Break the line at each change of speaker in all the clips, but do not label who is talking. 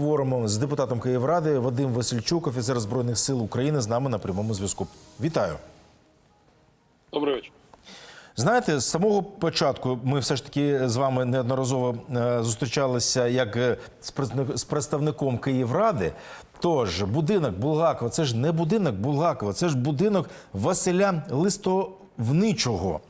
Говоримо з депутатом Київради Вадим Васильчук, офіцер збройних сил України, з нами на прямому зв'язку. Вітаю.
Добрий вечір.
Знаєте, з самого початку ми все ж таки з вами неодноразово е, зустрічалися як е, з представник- з представником Київради. Тож будинок Булгакова, це ж не будинок Булгакова, це ж будинок Василя Листовничого.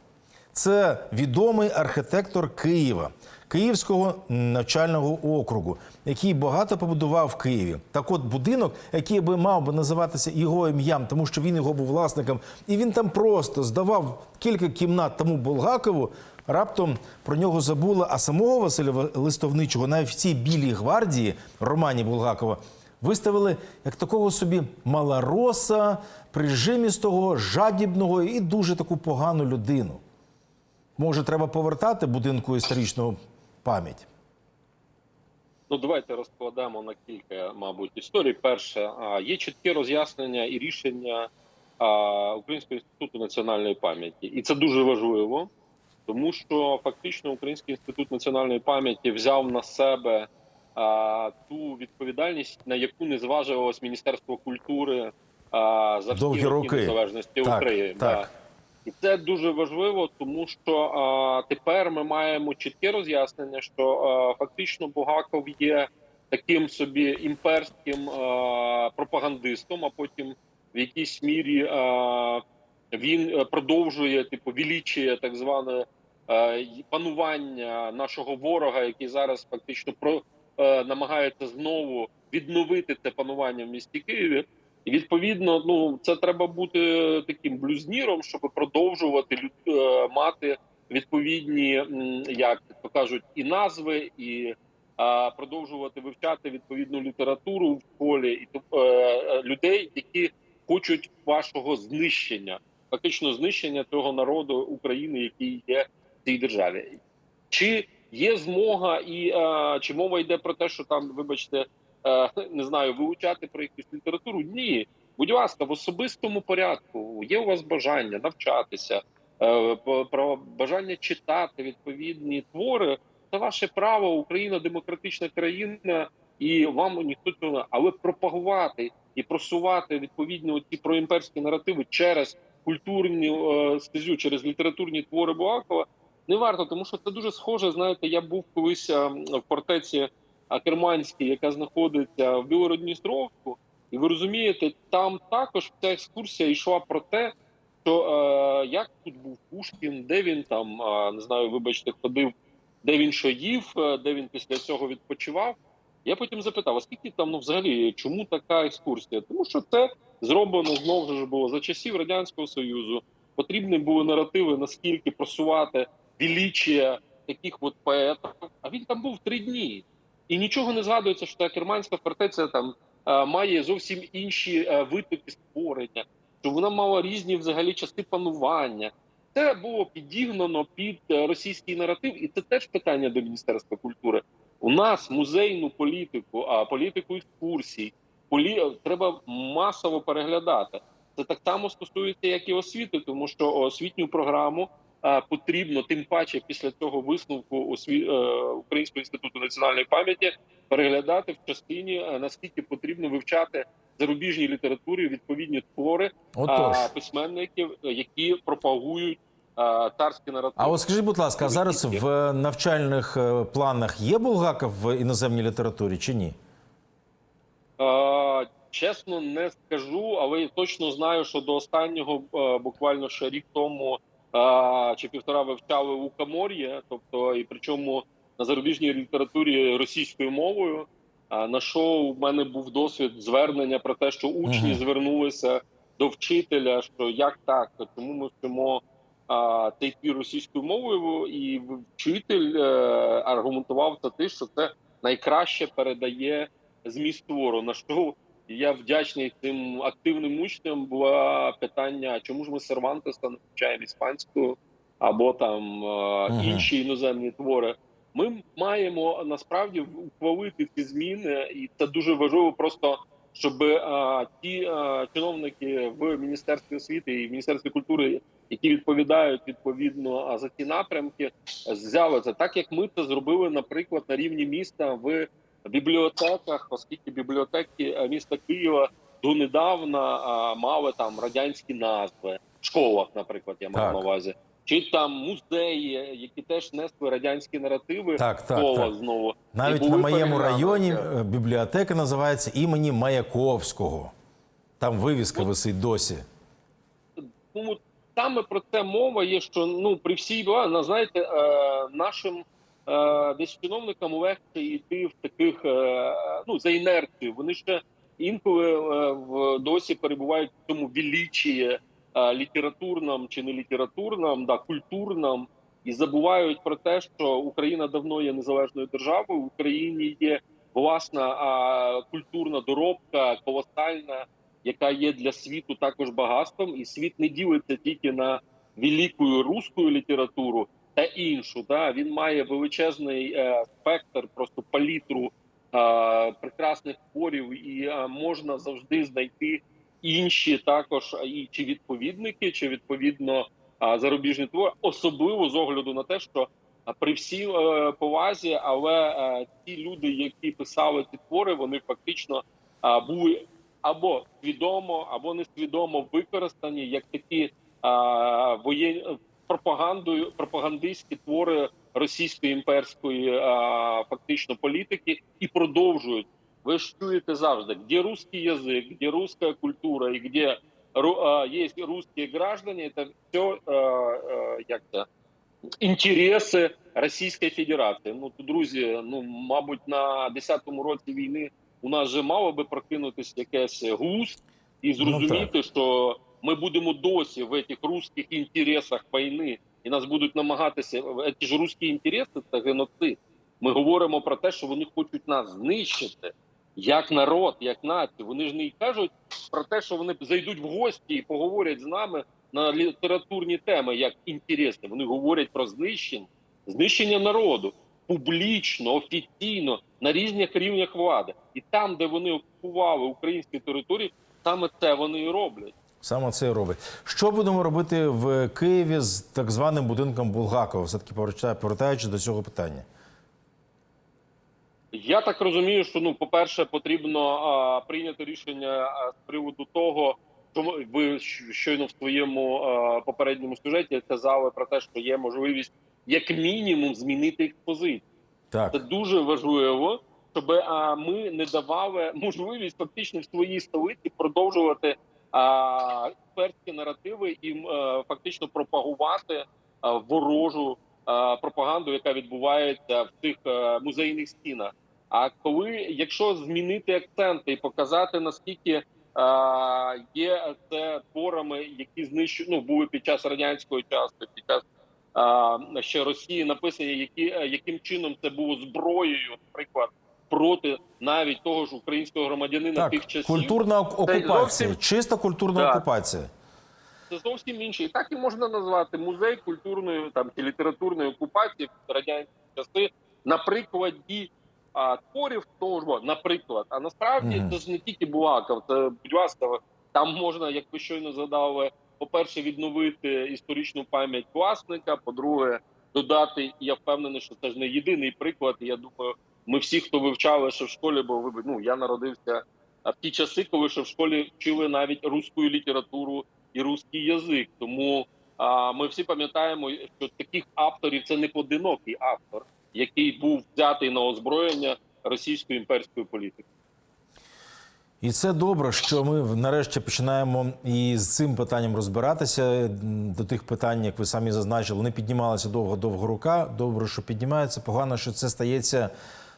Це відомий архітектор Києва, Київського навчального округу, який багато побудував в Києві. Так от будинок, який би мав би називатися його ім'ям, тому що він його був власником, і він там просто здавав кілька кімнат тому Булгакову. Раптом про нього забули, а самого Василя Листовничого навіть в цій білій гвардії романі Булгакова виставили як такого собі малороса, прижимістого, жадібного і дуже таку погану людину. Може, треба повертати будинку історичну пам'ять?
Ну давайте розкладемо на кілька, мабуть, історій. Перше, є чітке роз'яснення і рішення Українського інституту національної пам'яті, і це дуже важливо, тому що фактично Український інститут національної пам'яті взяв на себе ту відповідальність, на яку не зважилось Міністерство культури за всі
роки.
незалежності України.
так.
Да. І це дуже важливо, тому що а, тепер ми маємо чітке роз'яснення, що а, фактично Бугаков є таким собі імперським а, пропагандистом, а потім в якійсь мірі а, він продовжує типу величує так зване й- панування нашого ворога, який зараз фактично про е, намагається знову відновити це панування в місті Києві. І відповідно, ну це треба бути таким блюзніром, щоб продовжувати е, мати відповідні, як то кажуть, і назви, і а, продовжувати вивчати відповідну літературу в школі і е, е, людей, які хочуть вашого знищення, фактично знищення того народу України, який є в цій державі. Чи є змога, і е, чи мова йде про те, що там, вибачте, не знаю, вивчати про якусь літературу? Ні. Будь ласка, в особистому порядку є у вас бажання навчатися, е, про бажання читати відповідні твори. Це ваше право, Україна демократична країна, і вам ніхто цього але пропагувати і просувати відповідні ці проімперські наративи через культурні е, стезю, через літературні твори Буакова не варто, тому що це дуже схоже. Знаєте, я був колись е, в фортеці Акерманській, яка знаходиться в Білородністровську, і ви розумієте, там також ця екскурсія йшла про те, що е, як тут був Пушкін, де він там е, не знаю, вибачте, ходив, де він що їв, е, де він після цього відпочивав. Я потім запитав, а скільки там ну взагалі чому така екскурсія? Тому що це зроблено знову ж було за часів радянського союзу. Потрібні були наративи, наскільки просувати величія таких от поетів. А він там був три дні, і нічого не згадується, що та керманська фортеця там е, має зовсім інші е, витоки створення, що вона мала різні взагалі часи панування. Це було підігнано під е, російський наратив, і це теж питання до міністерства культури. У нас музейну політику, а політику екскурсій, полі... треба масово переглядати. Це так само стосується, як і освіти, тому що освітню програму потрібно тим паче після цього висновку осві... е, Українського інституту національної пам'яті переглядати в частині е, наскільки потрібно вивчати зарубіжній літературі відповідні твори
Отож.
письменників, е, які пропагують а, царські наративи.
А от скажіть, будь ласка, а зараз в навчальних е, планах є Булгаков в іноземній літературі чи ні?
Е, чесно, не скажу, але я точно знаю, що до останнього е, буквально ще рік тому е, чи півтора вивчали у Камор'є, тобто і причому на зарубіжній літературі російською мовою. А на шоу в мене був досвід звернення про те, що учні звернулися до вчителя, що як так, чому ми вчимо твір російською мовою, і вчитель е, аргументував це те, що це найкраще передає зміст твору. На що я вдячний цим активним учням. Було питання, чому ж ми Сервантеса не вивчаємо іспанською або там е,
Мгм.
інші іноземні твори. Ми маємо насправді ухвалити ці зміни, і це дуже важливо, просто щоб е, ті е, чиновники в міністерстві освіти і в міністерстві культури, які відповідають відповідно а, за ці напрямки, взяли це так, як ми це зробили, наприклад, на рівні міста в бібліотеках, оскільки бібліотеки е, міста Києва донедавна мали там радянські назви в школах, наприклад, я маю
Так.
на увазі, чи там музеї, які теж несли радянські наративи
Так, так,
школа
так.
знову
Навіть на моєму районі е, бібліотека називається імені Маяковського. Там вивіска висить досі.
Ну, саме про це мова є, що ну при всій на знаєте, е, нашим десь чиновникам легше йти в таких е, ну за інерцією. Вони ще інколи е, в досі перебувають в цьому величії е, літературному чи не літературному, да культурному, і забувають про те, що Україна давно є незалежною державою. В Україні є власна культурна доробка, колосальна яка є для світу також багатством, і світ не ділиться тільки на велику руську літературу та іншу. Да? Він має величезний е, спектр, просто палітру е, прекрасних творів, і е, можна завжди знайти інші також і чи відповідники, чи відповідно е, зарубіжні твори, особливо з огляду на те, що при всій е, повазі, але е, ті люди, які писали ці твори, вони фактично а, були або свідомо, або несвідомо використані як такі а, воєн... пропагандою, пропагандистські твори російської імперської а, фактично політики і продовжують. Ви ж чуєте завжди, де русский язик, де русская культура, і де а, є русські граждані, це все а, а, як це інтереси Російської Федерації. Ну то, друзі, ну мабуть, на 10-му році війни у нас же мало би прокинутися якесь глузд і зрозуміти, що ми будемо досі в цих русських інтересах війни, і нас будуть намагатися ці ж русські інтереси це геноцид. Ми говоримо про те, що вони хочуть нас знищити як народ, як націю. Вони ж не кажуть про те, що вони зайдуть в гості і поговорять з нами на літературні теми, як інтересні. Вони говорять про знищення, знищення народу публічно, офіційно на різних рівнях влади, і там, де вони окупували українські території, саме це вони і роблять.
Саме це і робить. Що будемо робити в Києві з так званим будинком Булгакова? Все таки повертаючись до цього питання.
Я так розумію, що ну, по-перше, потрібно а, прийняти рішення з приводу того, що ви щойно в своєму а, попередньому сюжеті казали про те, що є можливість як мінімум змінити експозицію.
Так.
Це дуже важливо, щоб а, ми не давали можливість фактично в своїй столиці продовжувати а, експертські наративи і е, фактично пропагувати а, ворожу а, пропаганду, яка відбувається в цих е, музейних стінах. А коли, якщо змінити акценти і показати наскільки є це творами, які знищу, ну, були під час радянського часу, під час ще Росії написані, які е, яким чином це було зброєю, наприклад, проти навіть того ж українського громадянина тих
Так,
часів.
культурна окупація,
зовсім-
чиста культурна
Так.
окупація.
Це зовсім інше. І так і можна назвати музей культурної там чи літературної окупації в радянські часи на прикладі а, творів того ж, бо, наприклад. А насправді
Мгм.
це ж не тільки Булгаков, це будь ласка, там можна, як ви щойно задали, по-перше, відновити історичну пам'ять власника. По-друге, додати. і Я впевнений, що це ж не єдиний приклад. і Я думаю, ми всі, хто вивчали ще в школі, бо ну я народився в ті часи, коли ще в школі вчили навіть руську літературу і русський язик. Тому а, ми всі пам'ятаємо, що таких авторів це не поодинокий автор, який був взятий на озброєння російської імперської політики.
І це добре, що ми нарешті починаємо і з цим питанням розбиратися. До тих питань, як ви самі зазначили, вони піднімалися довго-довго рука. Добре, що піднімаються. Погано, що це стається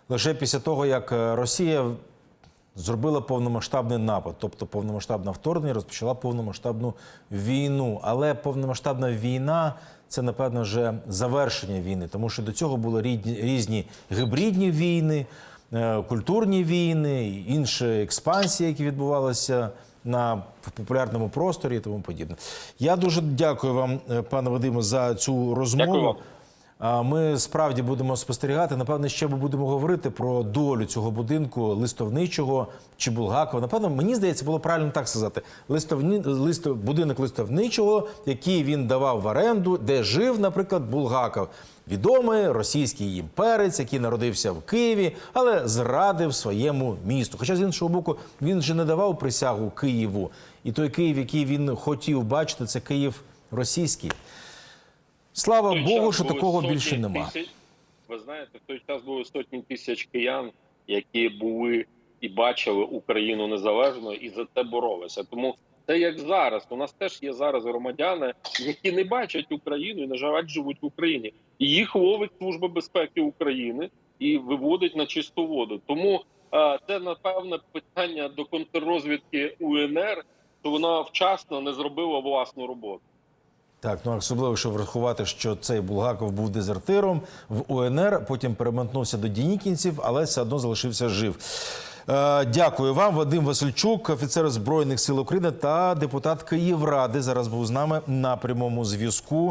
лише після того, як е, Росія зробила повномасштабний напад, тобто повномасштабне вторгнення, розпочала повномасштабну війну. Але повномасштабна війна це, напевно, вже завершення війни, тому що до цього були різні, гибридні війни, е, культурні війни, інші експансії, які відбувалися на в популярному просторі і тому подібне. Я дуже дякую вам, е, пане Вадиме, за цю розмову.
Дякую
Ми справді будемо спостерігати. Напевно, ще ми будемо говорити про долю цього будинку листовничого чи Булгакова. Напевно, мені здається, було правильно так сказати. Листовні листо, будинок листовничого, який він давав в оренду, де жив, наприклад, Булгаков. Відомий російський імперець, який народився в Києві, але зрадив своєму місту. Хоча з іншого боку, він же не давав присягу Києву. І той Київ, який він хотів бачити, це Київ російський. Слава Богу, що такого більше нема.
тисяч- ви знаєте, в той час були сотні тисяч киян, які були і бачили Україну незалежною і за це боролися. Тому це як зараз. У нас теж є зараз громадяни, які не бачать Україну і на жаль живуть в Україні. І їх ловить служба безпеки України і виводить на чисту воду. Тому е, це напевне питання до контррозвідки УНР, що вона вчасно не зробила власну роботу.
Так, ну особливо, що врахувати, що цей Булгаков був дезертиром в УНР, потім перемантнувся до Дінікінців, але все одно залишився жив. Е, дякую вам, Вадим Васильчук, офіцер Збройних сил України та депутат Київради. Зараз був з нами на прямому зв'язку.